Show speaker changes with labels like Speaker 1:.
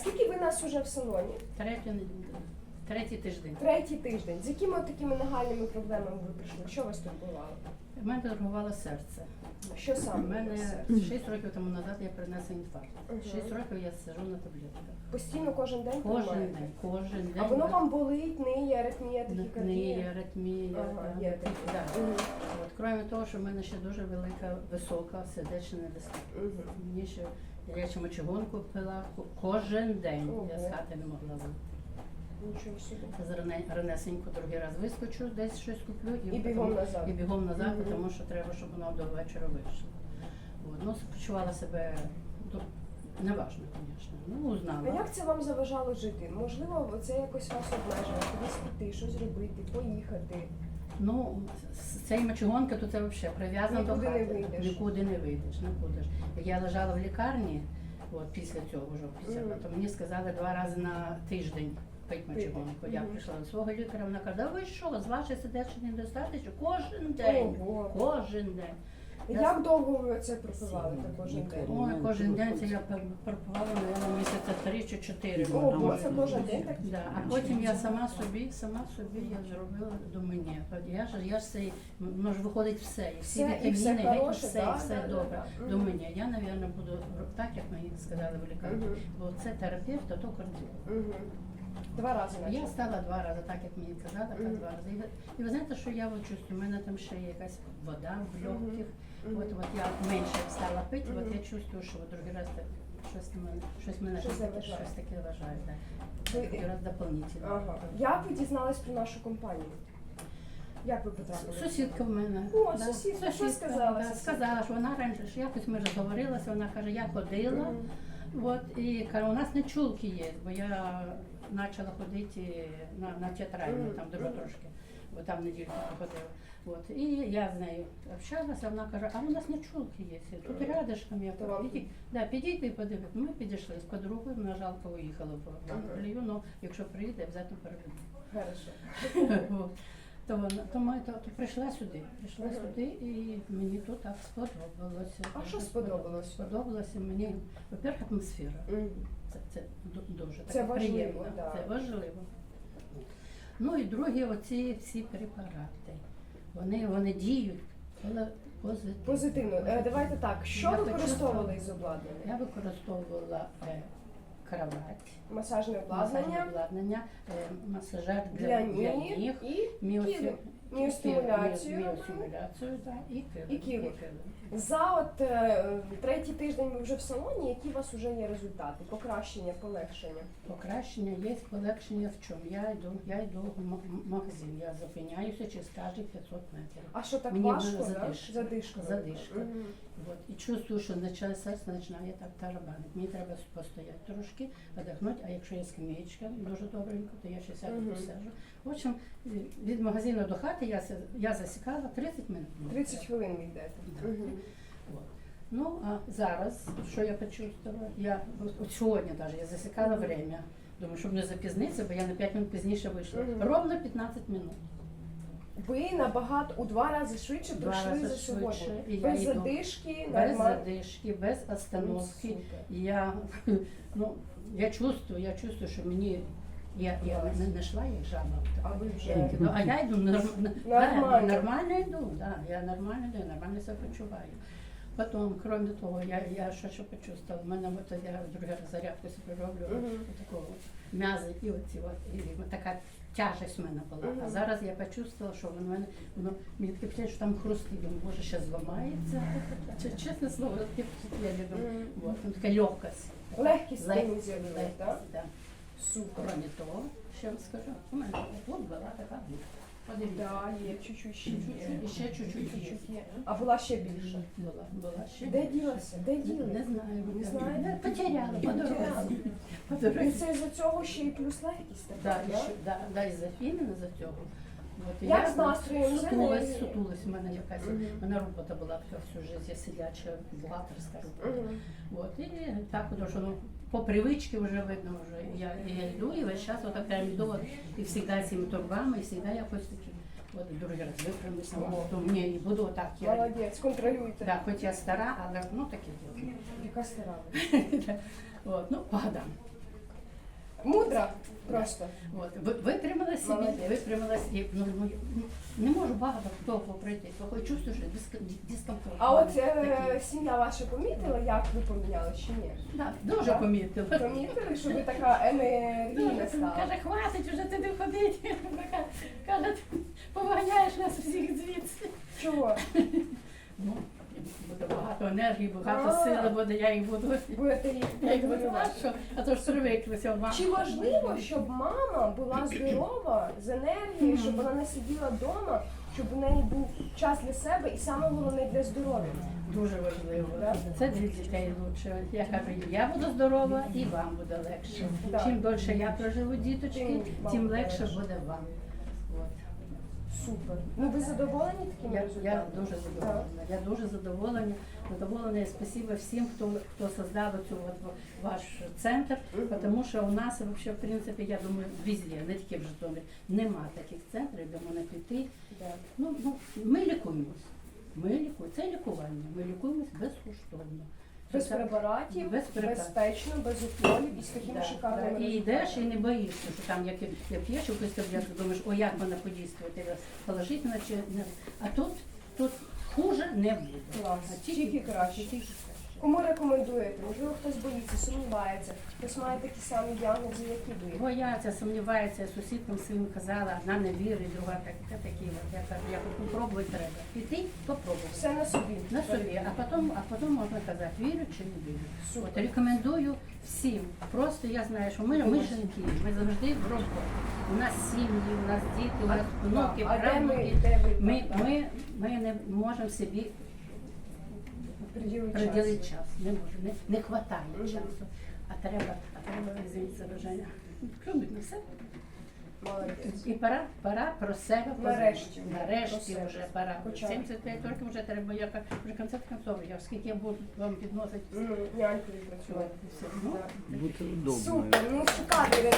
Speaker 1: скільки ви нас уже в салоні?
Speaker 2: Третю, не- третій тиждень.
Speaker 1: Третій тиждень. З якими такими нагальними проблемами ви прийшли? Що вас турбувало?
Speaker 2: У мене торгувало серце.
Speaker 1: Що
Speaker 2: У
Speaker 1: саме?
Speaker 2: мене
Speaker 1: у вас?
Speaker 2: 6 років тому назад я принесла інфаркт.
Speaker 1: Мгм.
Speaker 2: 6 років я сиджу на таблетках.
Speaker 1: Постійно кожен день
Speaker 2: Кожен
Speaker 1: приймаєте?
Speaker 2: день, кожен день.
Speaker 1: А воно вам болить, ниє, аритмія,
Speaker 2: не
Speaker 1: тахікардія?
Speaker 2: аритмія.
Speaker 1: Ага, є
Speaker 2: такі,
Speaker 1: таке. Мгм.
Speaker 2: От, крім того, що в мене ще дуже велика, висока сердечна недостатність.
Speaker 1: Мгм.
Speaker 2: Мені ще я ще мочегонку пила ко- кожен день. Я з хати не могла вийти.
Speaker 1: Нічого собі.
Speaker 2: Ранесенько другий раз вискочу, десь щось куплю
Speaker 1: І бігом
Speaker 2: потім-
Speaker 1: назад.
Speaker 2: І бігом назад,
Speaker 1: Мгм.
Speaker 2: тому що треба, щоб воно до вечора вийшло. От. Ну, почувала себе ну, неважно, звісно. Ну,
Speaker 1: А
Speaker 2: узнала.
Speaker 1: як це вам заважало жити? Можливо, це якось вас обмежує, кудись піти, щось зробити, поїхати.
Speaker 2: Ну, з цієї мочегонки, то це взагалі прив'язано до
Speaker 1: Нікуди не
Speaker 2: хати.
Speaker 1: вийдеш.
Speaker 2: Нікуди не вийдеш, не будеш. Я лежала в лікарні, от після цього вже після,
Speaker 1: Мгм.
Speaker 2: то мені сказали два рази на тиждень пить мочегонку. Я
Speaker 1: Мгм.
Speaker 2: прийшла до свого лікаря, вона каже, да ви що, з вашої сердечної недостатньо? Кожен день.
Speaker 1: Ого.
Speaker 2: Кожен день.
Speaker 1: Як довго ви це пропивали так кожен день?
Speaker 2: Ой, кожен день це я пропивала, мабуть, місяця три чи чотири.
Speaker 1: О,
Speaker 2: може.
Speaker 1: Боже, кожен день так?
Speaker 2: Да. А потім я сама собі, сама собі я зробила до мені. От Я ж я ж цей, воно ж виходить все, і всі
Speaker 1: Все, і все
Speaker 2: вітаміни, геть,
Speaker 1: хороше,
Speaker 2: все,
Speaker 1: да,
Speaker 2: і все
Speaker 1: да,
Speaker 2: добре.
Speaker 1: да,
Speaker 2: До
Speaker 1: Мгм.
Speaker 2: мене. Я, мабуть, буду так, як мені сказали в лікарні.
Speaker 1: Мгм.
Speaker 2: Бо це терапевт, а то кардіолог.
Speaker 1: Мгм. Два рази
Speaker 2: Я стала два рази, так як мені казали, так два рази. І ви- знаєте, що я от чувствую, у мене там ще є якась вода в легких. От, от я менше стала пити, от я чувствую, що от другий раз так, щось мене, щось мене
Speaker 1: Щось
Speaker 2: таке,
Speaker 1: заважає.
Speaker 2: щось таке.
Speaker 1: Ви-
Speaker 2: Другий раз дополнительно.
Speaker 1: Ага. Як ви дізнались про нашу компанію? Як ви потрапили?
Speaker 2: Сусідка в мене.
Speaker 1: О, сусідка, що сказала
Speaker 2: да,
Speaker 1: сусідка?
Speaker 2: сказала, що вона раніше ж якось ми розговорилися, вона каже, я ходила.
Speaker 1: Мгм.
Speaker 2: От, і каже, у нас не чулки є, бо я почала ходити на, на театральну, там дуже трошки, бо там недільку походила. От, і я з нею общалася, вона каже, а у нас не чулки є, тут рядышком я кажу, підіть, да, підіть і подивитися. Ми підійшли з подругою, вона жалко уїхала в
Speaker 1: Мгм.
Speaker 2: Англію, ну якщо приїде, обов'язково переведу. То вона то ми то, то прийшла сюди. Прийшла сюди і мені тут так сподобалося.
Speaker 1: А що сподобалось?
Speaker 2: Сподобалося мені, по-перше, атмосфера. Це, це дуже
Speaker 1: Це
Speaker 2: так
Speaker 1: важливо,
Speaker 2: приємно.
Speaker 1: да.
Speaker 2: Це важливо. Ну і другі, оці всі препарати. Вони, вони діють позитивно.
Speaker 1: Позитивно. Е, Давайте так. Що
Speaker 2: Я
Speaker 1: ви
Speaker 2: хочу
Speaker 1: використовували
Speaker 2: сказати-
Speaker 1: із обладнання?
Speaker 2: Я використовувала е, кровать,
Speaker 1: Масажне
Speaker 2: масажне
Speaker 1: обладнання
Speaker 2: обладнання, е, масажер для,
Speaker 1: для
Speaker 2: для
Speaker 1: ніг і кіли. Міостимуляцію.
Speaker 2: Міостимуляцію, так, і кили.
Speaker 1: І кили.
Speaker 2: кили.
Speaker 1: За от е, третій тиждень ви вже в салоні. Які у вас вже є результати? Покращення, полегшення?
Speaker 2: Покращення є, полегшення в чому? Я йду, я йду в м- магазин, я зупиняюся через кожні 500 метрів.
Speaker 1: А що так
Speaker 2: Мені
Speaker 1: важко? да?
Speaker 2: задишка.
Speaker 1: Задишка.
Speaker 2: Задишка.
Speaker 1: Мгм.
Speaker 2: От. І чувствую, що починає серце починає так тарабанити. Мені треба постояти трошки, віддихнути, а якщо є скам'ячка дуже добренько, то я ще сяду
Speaker 1: Мгм.
Speaker 2: посижу. В общем, від магазину до хати я, я засікала 30 минут.
Speaker 1: 30 хвилин ви йдете.
Speaker 2: Да. Ну, а зараз, що я почувствувала? Я от, сьогодні навіть я засікала время. Думаю, щоб не запізнитися, бо я на 5 минут пізніше вийшла. Ровно 15 минут.
Speaker 1: Ви набагато у два рази швидше
Speaker 2: Два
Speaker 1: пройшли
Speaker 2: рази
Speaker 1: за сьогодні.
Speaker 2: і
Speaker 1: Без
Speaker 2: йду.
Speaker 1: задишки,
Speaker 2: Без
Speaker 1: нормально.
Speaker 2: задишки, без
Speaker 1: Ну,
Speaker 2: остановки.
Speaker 1: супер.
Speaker 2: Я, ну, я чувствую, я чувствую, що мені я, я не, не йшла як жаба.
Speaker 1: А ви вже
Speaker 2: Ну, а я йду
Speaker 1: Нормально.
Speaker 2: Да, нормально йду, да, я нормально йду, нормально себе почуваю. Потім, крім того, я, я що, що почувствувала, в мене от я другий раз зарядку собі роблю,
Speaker 1: Мгм.
Speaker 2: от такого м'язи і оці от, і от така тяжесть в мене була. А
Speaker 1: Мгм. зараз
Speaker 2: я почувствувала, що в мене, воно, мені таке впечатлення, що там хрустить, думаю, може, ще зламається. Ч- Чесне слово, таке впечатлення, думаю,
Speaker 1: Мгм.
Speaker 2: вот, ну, така легкость.
Speaker 1: легкість
Speaker 2: Лег-
Speaker 1: спини з'явилась, так?
Speaker 2: легкість, да.
Speaker 1: Супер.
Speaker 2: Кроме того, що вам скажу, у мене тут була така. Подивіться.
Speaker 1: Да, є чуть-чуть ще
Speaker 2: Чуть-чуть, і ще чуть-чуть є.
Speaker 1: Чуть-чуть є. А була ще більше.
Speaker 2: Була, була ще.
Speaker 1: Де ділася? Де
Speaker 2: Не,
Speaker 1: діли?
Speaker 2: не знаю.
Speaker 1: Не знаєте?
Speaker 2: Потеряла по дорозі. По
Speaker 1: І
Speaker 2: дорозі.
Speaker 1: це із-за цього ще і плюс легкість
Speaker 2: Да,
Speaker 1: така,
Speaker 2: і
Speaker 1: да?
Speaker 2: ще- да, да, і за іменно за цього. От, і
Speaker 1: Як
Speaker 2: я
Speaker 1: з настроєм?
Speaker 2: Сутулась,
Speaker 1: Вже не-
Speaker 2: сутулась у мене якась.
Speaker 1: Мгм.
Speaker 2: У мене робота була така всю життя, я сидяча бухгалтерська робота.
Speaker 1: Мгм.
Speaker 2: От, і так, от, що ну, по привичці вже видно, вже я, я йду і весь час отак прям йду, от, і завжди цими торбами, і завжди якось таки От другий раз випрямлюся,
Speaker 1: Ого.
Speaker 2: то мені не буду отак. Я,
Speaker 1: Молодець, контролюйте.
Speaker 2: да, хоч я стара, але ну таке діло.
Speaker 1: Яка стара ви?
Speaker 2: От, ну, погадам.
Speaker 1: Мудра просто.
Speaker 2: От, ви- витримала собі,
Speaker 1: Молодець.
Speaker 2: витримала собі. Ну, ну, не можу багато довго пройти, бо чувствую, що диск- дискомфорт.
Speaker 1: А от е, сім'я ваша помітила, як ви поміняли чи ні?
Speaker 2: Да, дуже
Speaker 1: Так.
Speaker 2: помітила.
Speaker 1: Помітили, що ви така енергійна
Speaker 2: Дуже.
Speaker 1: стала?
Speaker 2: Каже, хватить вже туди ходити. Каже, ти повганяєш нас всіх звідси.
Speaker 1: Чого?
Speaker 2: Ну, буде багато енергії, багато сили буде, я їх буду.
Speaker 1: Будете їх
Speaker 2: Я їх буду, а то ж привиклися вам.
Speaker 1: Чи важливо, щоб мама була здорова з енергією, щоб вона не сиділа вдома, щоб у неї був час для себе і саме головне для здоров'я?
Speaker 2: Дуже важливо.
Speaker 1: Да?
Speaker 2: Це для дітей лучше. Я кажу, я буду здорова і вам буде легше.
Speaker 1: Да.
Speaker 2: Чим довше я проживу діточки,
Speaker 1: Тим вам
Speaker 2: тим легше
Speaker 1: легше.
Speaker 2: буде вам.
Speaker 1: Супер. Ну ви задоволені такими
Speaker 2: Я, я
Speaker 1: результатами?
Speaker 2: дуже задоволена. Я дуже задоволена. Задоволена і спасибо всім, хто, хто создав цю от ваш центр,
Speaker 1: Мгм.
Speaker 2: тому що у нас вообще, в принципі, я думаю, везде, не тільки в Житомирі, нема таких центрів, де можна піти.
Speaker 1: Да.
Speaker 2: Ну, ну, ми лікуємось. Ми лікуємо. Це лікування. Ми лікуємось безкоштовно.
Speaker 1: Без препаратів,
Speaker 2: без препаратів.
Speaker 1: безпечно, без уколів і з такими
Speaker 2: Да,
Speaker 1: шикарними
Speaker 2: да. І йдеш і не боїшся, що там як, як п'єш якусь таблетку, думаєш, о, як вона подійствує, ти положительно чи не. А тут, тут хуже не буде.
Speaker 1: Клас.
Speaker 2: А
Speaker 1: Тільки краще.
Speaker 2: тільки краще.
Speaker 1: Кому рекомендуєте? Можливо, хтось боїться, сумнівається, хтось має такі самі діагнози, як і ви.
Speaker 2: Бояться, сумніваються, я сусідкам своїм казала, одна не вірить, друга так, та такі. Я кажу, я кажу, попробуй треба. Піти, попробуй.
Speaker 1: Все на собі.
Speaker 2: На собі, а потім, а потім можна казати, вірю чи не вірю.
Speaker 1: Супер.
Speaker 2: От рекомендую всім. Просто я знаю, що ми, ми жінки, ми завжди в роботі. У нас сім'ї, у нас діти, у нас внуки, правнуки. Ми, ми, ми не можемо собі
Speaker 1: приділити
Speaker 2: приділити
Speaker 1: час.
Speaker 2: час. Не можемо, не, не
Speaker 1: Мгм.
Speaker 2: часу. А треба, а треба звідси бажання. Любить на все. І пора, пора про себе
Speaker 1: Нарешті.
Speaker 2: подумати. Нарешті
Speaker 1: Про себе.
Speaker 2: вже пора.
Speaker 1: Хоча б.
Speaker 2: 75 років вже треба, я вже концерт концов, я скільки я буду вам підносити.
Speaker 1: М, Нянькою працювати.
Speaker 2: Все. Ну,
Speaker 3: Бути удобною.
Speaker 1: Супер, ну шикарний